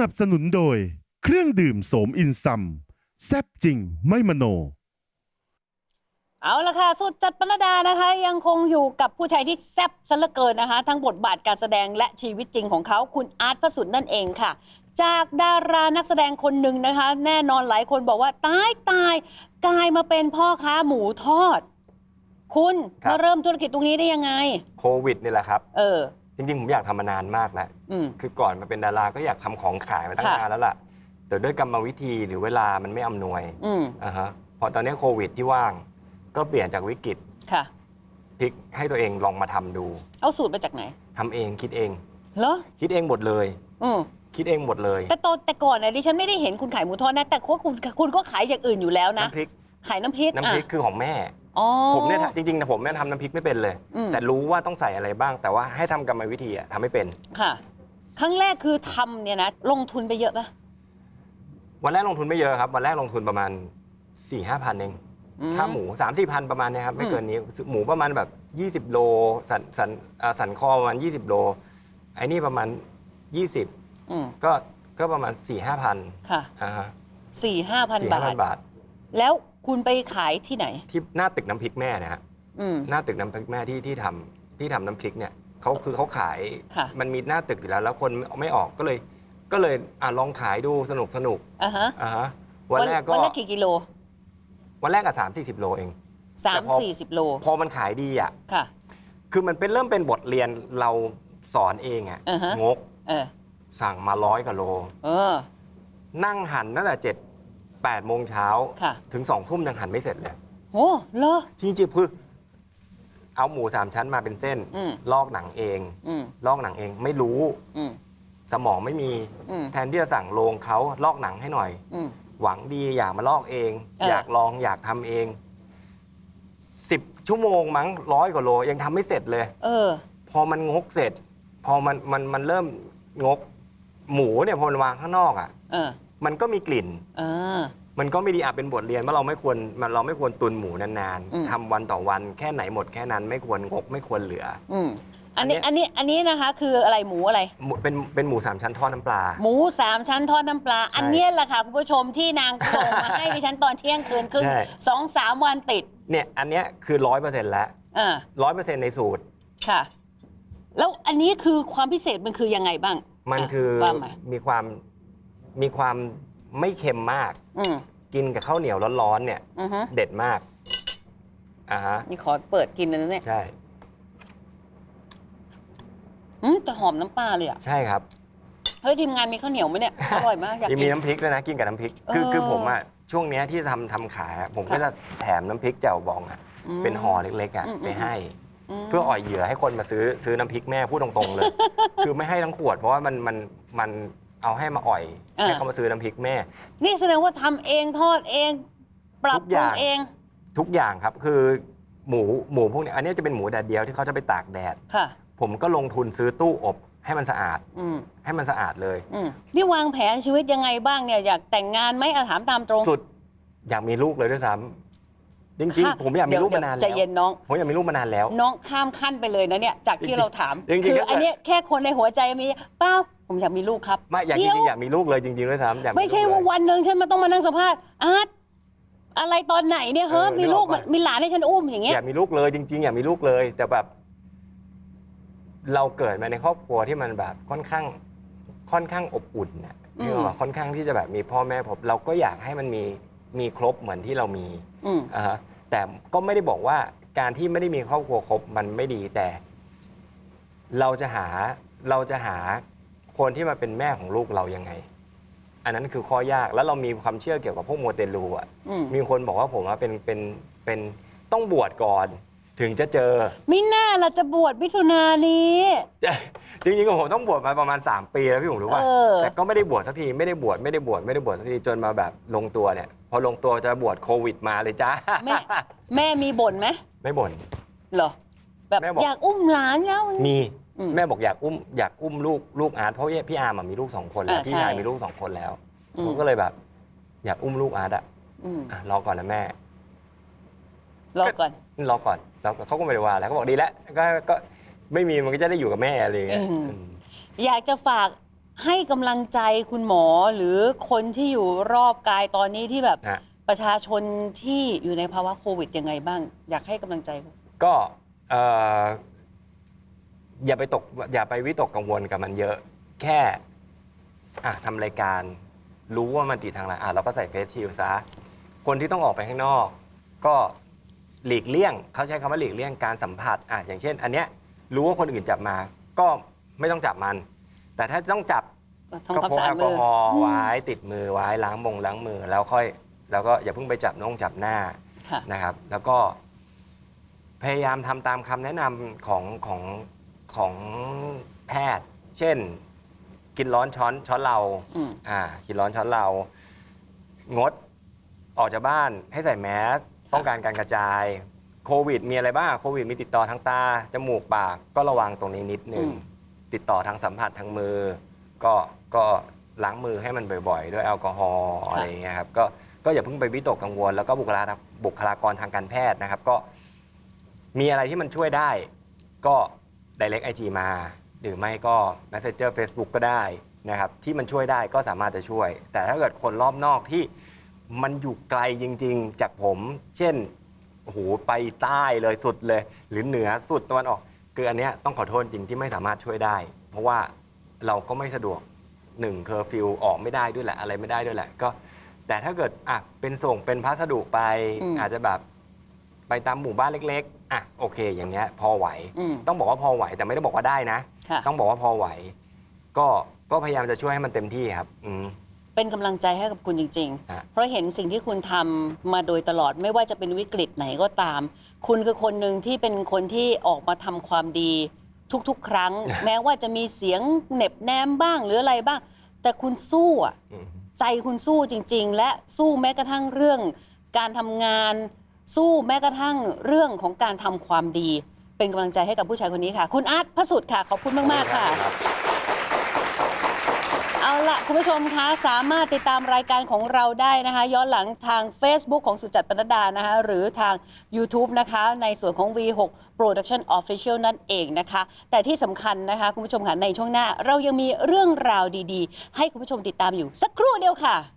นับสนุนโดย เครื่องดื่มโสมอินซัมแซบจริงไม่มโน เอาละค่ะ สุดจัดปรดานะคะ ยังคงอยู่กับผู้ชายที่แซ่บซะเหลือเกินนะคะ ทั้งบทบาทการแสดงและชีวิตจริงของเขาคุณอาร์ตพระสุนนั่นเองค่ะ จากดารานักแสดงคนหนึ่งนะคะ แน่นอนหลายคนบอกว่าตายตายกลายมาเป็นพ่อค้าหมูทอด คุณครับ มาเริ่มธุรกิจตรงนี้ได้ยังไง โควิดนี่แหละครับ เออ จริงๆ ผมอยากทำมานานมากแล้วอืม คือก่อนมาเป็นดาราก็อยากทำของขายมาตั้งค่ะ นานแล้วล่ะ แต่ด้วยกรรมวิธีหรือเวลามันไม่อำนวยอืมอ่าฮะพอตอนนี้โควิดที่ว่าง ก็เปลี่ยนจากวิกฤตค่ะ พลิกให้ตัวเองลองมาทำดูเอาสูตรมาจากไหนทำเองคิดเอง เหรอคิดเองหมดเลย อืมคิดเองหมดเลยแต่ตอนแต่ก่อนเนี่ยดิฉันไม่ได้เห็นคุณขายหมูทอดนะแต่ว่าคุณคุณก็ขายอย่างอื่นอยู่แล้วนะ น้ำพริกขายน้ำพริกน้ำพริกอะคือของแม่ อ๋อ ผมเนี่ยจริงๆนะผมเนี่ยทำน้ำพริกไม่เป็นเลย อืม แต่รู้ว่าต้องใส่อะไรบ้าง แต่ว่าให้ทำกรรมวิธีอะทำไม่เป็น ค่ะ ครั้งแรกคือทำเนี่ยนะลงทุนไปเยอะปะวันแรกลงทุนไม่เยอะครับ วันแรกลงทุนประมาณ4ี่ห้าพันเองอืค่าหมู3ามสี่พันประมาณเนี้ยครับไม่เกินนี้หมูประมาณแบบ 20 โลสันสันอ่าสันคอประมาณ 20 โลไอ้นี่ประมาณ 20 อืมก็ก็ประมาณ4ี่ห้าพันค่ะอ่าฮะสี่ห้าพันสี่บาห้าพัทนบาท แล้ว คุณไปขายที่ไหน ที่หน้าตึกน้ำพริกแม่นะฮะอืม หน้าตึกน้ำพริกแม่ที่ที่ทำที่ทำน้ำพริกเนี่ยเขาคือเขาขายค่ะ มันมีหน้าตึกอยู่แล้ว แล้วคนไม่ออกก็เลย ก็เลยอะลองขายดูสนุกสนุกอะฮะอ่าฮะวันแรกก็วันแรกกี่กิโลวันแรกก็สามสี่สิบโลเอง สามแต่พอ สี่สิบโลพอมันขายดีอะ ค่ะ คือมันเป็นเริ่มเป็นบทเรียนเราสอนเองอะอ่าฮะ งกเออสั่งมาร้อยกว่าโล เออ นั่งหั่นตั้งแต่เจ็ด แปดโมงเช้าค่ะ ถึงสองทุ่มยังหั่นไม่เสร็จเลยโหเหรอ จริงๆคือเอาหมูสามชั้นมาเป็นเส้น อืม ลอกหนังเอง อืมลอกหนังเองไม่รู้อืม สมองไม่มีอืม แทนที่จะสั่งโรงเขาลอกหนังให้หน่อย อืม หวังดีอยากมาลอกเอง เออออ ยากลองอยากทำเองสิบชั่วโมงมั้งร้อยกว่าโลยังทำไม่เสร็จเลย เออ พอมันงกเสร็จ พอมันมันมันเริ่มงกหมูเนี่ยพอมันวางข้างนอกอะ เออ มันก็มีกลิ่น เออ มันก็ไม่ดีอะเป็นบทเรียนว่าเราไม่ควรมันเราไม่ควรตุนหมูนานอืม ๆทำวันต่อวันแค่ไหนหมดแค่นั้นไม่ควรงกไม่ควรเหลือ อืมอันนี้อัอันนเนี้นี้ยอันนี้นะคะ คืออะไรหมูอะไร หมูเป็นเป็นหมูสามชั้นทอดน้ำปลา หมูสามชั้นทอดน้ำปลา อันเนี้ยแหละค่ะคุณผู้ชมที่นางส่งมาให้ดิฉันตอนเที่ยงคืนครึ่งใช่ สองสามวันติดเนี่ยอันเนี้ยคือร้อยเปอร์เซ็นต์แล้วอ่าร้อยเปอร์เซ็นต์ในสูตร ค่ะ แล้วอันนี้คือความพิเศษมันคือยังไงบ้างมันอะคือว่ามามีความ มีความไม่เค็มมาก อืมกินกับข้าวเหนียวร้อนๆเนี่ย อือฮะเด็ดมากอ่าฮะนี่ขอเปิดกินเลยนะเนี่ยใช่ อืมแต่หอมน้ำปลาเลยอะ ใช่ครับ เฮ้ย ทีมงานมีข้าวเหนียวไหมเนี่ย อร่อยมากอยากยังกิมีนน้ำพริกด้วยนะกินกับน้ำพริก คือเออ คือผมอะช่วงเนี้ยที่ทำทำขายอะผมก็ค่ะจะแถมน้ำพริกแจ่วบองอะม เป็นห่อเล็กๆอะอืม ไปให้ มเพื่ออ่อยเหยื่อให้คนมาซื้อซื้อน้ำพริกแม่พูดตรงๆเลย คือไม่ให้ทั้งขวดเพราะว่ามันมันมัน เอาให้มาอ่อยอ่าให้เขามาซื้อน้ำพริกแม่ นี่แสดงว่าทำเองทอดเอง ปรับทุกปอรุย่าง งเองทุกอย่างครับคือหมูหมูพวกนี้อันนี้จะเป็นหมูแดดเดียวที่เขาจะไปตากแดด ค่ะ ผมก็ลงทุนซื้อตู้อบ ให้มันสะอาดอืมให้มันสะอาดเลย อืมนี่วางแผนชีวิตยังไงบ้างเนี่ยอยากแต่งงานไหมเอาถามตามตรงสุดอยากมีลูกเลยด้วยซ้ำจริงค่ะๆผมอยากมีเดี๋วลูกมานานเดี๋ยวใจแล้วเย็นน้อง ผมอยากมีลูกมานานแล้ว น้องข้ามขั้นไปเลยนะเนี่ย จากที่เราถามจริงๆคือถ้าเกิดอันเนี้ยแค่คนในหัวใจมีเปล่า ผมอยากมีลูกครับไม่อยากจเดี๋ยวริงๆอยากมีลูกเลยจริงๆด้วยซ้ำอยากไม่ใช่ลูกว่าเลยวันหนึ่งฉันมาต้องมานั่งสัมภาษณ์อาร์ตอะไรตอนไหนเนี่ยเฮ้ยเออมีลูกนึกออกปะมีหลานให้ฉันอุ้มอย่างเงี้ยอยากมีลูกเลยจริง ๆ อยากมีลูกเลย แต่แบบ เราเกิดมาในครอบครัวที่มันแบบค่อนข้าง ค่อนข้างอบอุ่นน่ะอืมนึกออกปะค่อนข้างที่จะแบบมีพ่อแม่ผมเราก็อยากให้มันมีมีครบเหมือนที่เรามีอืมอ่าฮะแต่ก็ไม่ได้บอกว่าการที่ไม่ได้มีครอบครัวครบมันไม่ดีแต่ เราจะหาเราจะหา คนที่มาเป็นแม่ของลูกเรายังไง อันนั้นคือข้อยากแล้วเรามีความเชื่อเกี่ยวกับพวกโมเตลูอะอืม มีคนบอกว่าผมว่าเป็นเป็นเป็นต้องบวชก่อน ถึงจะเจอ มิน่าเราจะบวชมิถุนายนนี้ จริงๆผมต้องบวชมาประมาณ 3 ปีแล้วพี่ผมรู้ว่า เออ แต่ก็ไม่ได้บวชสักทีไม่ได้บวชไม่ได้บวชไม่ได้บวชสักทีจนมาแบบลงตัวเนี่ย พอลงตัวจะบวชโควิดมาเลยจ้า แม่ แม่มีบ่นไหมไม่บ่น เหรอ แบบแม่บอก อยากอุ้มหลานแล้ว มีอืม แม่บอกอยากอุ้มอยากอุ้มลูกลูกอาร์ตเพราะพี่อาร์มอะมีลูกสองคนแล้วอ่าพี่ชายใช่มีลูกสองคนแล้วอืม ผมก็เลยแบบ อยากอุ้มลูกอาร์ตอะอืมอะรอก่อนนะแม่ รอก่อน รอก่อนแล้วเขาก็ไม่ได้ว่าแล้วเขาบอกดีแล้วก็ก็ไม่มีมันก็จะได้อยู่กับแม่อะไรอย่างเงี้ยอืม อืม อยากจะฝากให้กำลังใจคุณหมอหรือคนที่อยู่รอบกายตอนนี้ที่แบบนะประชาชนที่อยู่ในภาวะโควิดยังไงบ้าง อยากให้กำลังใจเขาก็เอ่อ อย่าไปตกอย่าไปวิตกกังวลกับมันเยอะ แค่อะทำรายการรู้ว่ามันติดทางไหนอะเราก็ใส่เฟสชิลซะคนที่ต้องออกไปข้างนอก ก็หลีกเลี่ยงเขาใช้คำว่าหลีกเลี่ยงการสัมผัสอะอย่างเช่น อันเนี้ยรู้ว่าคนอื่นจับมา ก็ไม่ต้องจับมัน แต่ถ้าต้องจับทำก็ความพกสะอาแอดลกมืออฮอล์ไว้ติดมือไว้ล้างมงล้างมือแล้วค่อย แล้วก็อย่าเพิ่งไปจับน้องจับหน้า ค่ะ นะครับแล้วก็พยายามทำตามคำแนะนำของของ ของแพทย์ เช่น กินร้อนช้อนช้อนเราอืม อ่ากินร้อนช้อนเรา งดออกจากบ้านให้ใส่แมสป้องกันการกระจาย โควิด มีอะไรบ้างโควิด มีติดต่อทางตา จมูกปากก็ระวังตรงนี้นิดนึงอืม ติดต่อทางสัมผัสทางมือ ก็ก็ล้างมือให้มันบ่อยๆ ด้วยแอลกอฮอล์อะไรอย่างเงี้ยครับก็ก็อย่าเพิ่งไปวิตกกังวล แล้วก็บุคลาบุคลากรทางการแพทย์นะครับ ก็มีอะไรที่มันช่วยได้ ก็ direct IG มา หรือไม่ก็ Messenger Facebook ก็ได้นะครับที่มันช่วยได้ก็สามารถจะช่วย แต่ถ้าเกิดคนรอบนอกที่มันอยู่ไกลจริง ๆ จากผม เช่นโอ้โหไปใต้เลยสุดเลย หรือเหนือสุดตะวันออกคืออันเนี้ยต้องขอโทษจริงที่ไม่สามารถช่วยได้ เพราะว่าเราก็ไม่สะดวกหนึ่งเคอร์ฟิวออกไม่ได้ด้วยแหละอะไรไม่ได้ด้วยแหละก็ แต่ถ้าเกิดอะเป็นส่งเป็นพัสดุไปอืมอาจจะแบบไปตามหมู่บ้านเล็กๆ อะโอเค อย่างเงี้ยพอไหว อืม ต้องบอกว่าพอไหวแต่ไม่ได้บอกว่าได้นะ ค่ะ ต้องบอกว่าพอไหว ก็ก็พยายามจะช่วยให้มันเต็มที่ครับ อืม เป็นกำลังใจให้กับคุณจริง ฮะ ๆ เพราะเห็นสิ่งที่คุณทำมาโดยตลอดไม่ว่าจะเป็นวิกฤตไหนก็ตาม คุณคือคนหนึ่งที่เป็นคนที่ออกมาทำความดีทุกๆ ครั้ง แม้ว่าจะมีเสียงเหน็บแนมบ้างหรืออะไรบ้าง แต่คุณสู้อะ อืม ใจคุณสู้จริง ๆ และสู้แม้กระทั่งเรื่องการทำงาน สู้แม้กระทั่งเรื่องของการทำความดี เป็นกำลังใจให้กับผู้ชายคนนี้ค่ะ คุณอาร์ตพระสุดค่ะ ขอบคุณมาก ๆ ค่ะรับเอาละคุณผู้ชมคะสามารถติดตามรายการของเราได้นะคะ ย้อนหลังทาง Facebook ของสุจัดปนดดานะคะ หรือทาง YouTube นะคะ ในส่วนของ V6 Production Official นั่นเองนะคะ แต่ที่สำคัญนะคะ คุณผู้ชมค่ะในช่วงหน้า เรายังมีเรื่องราวดีๆ ให้คุณผู้ชมติดตามอยู่สักครู่เดียวค่ะ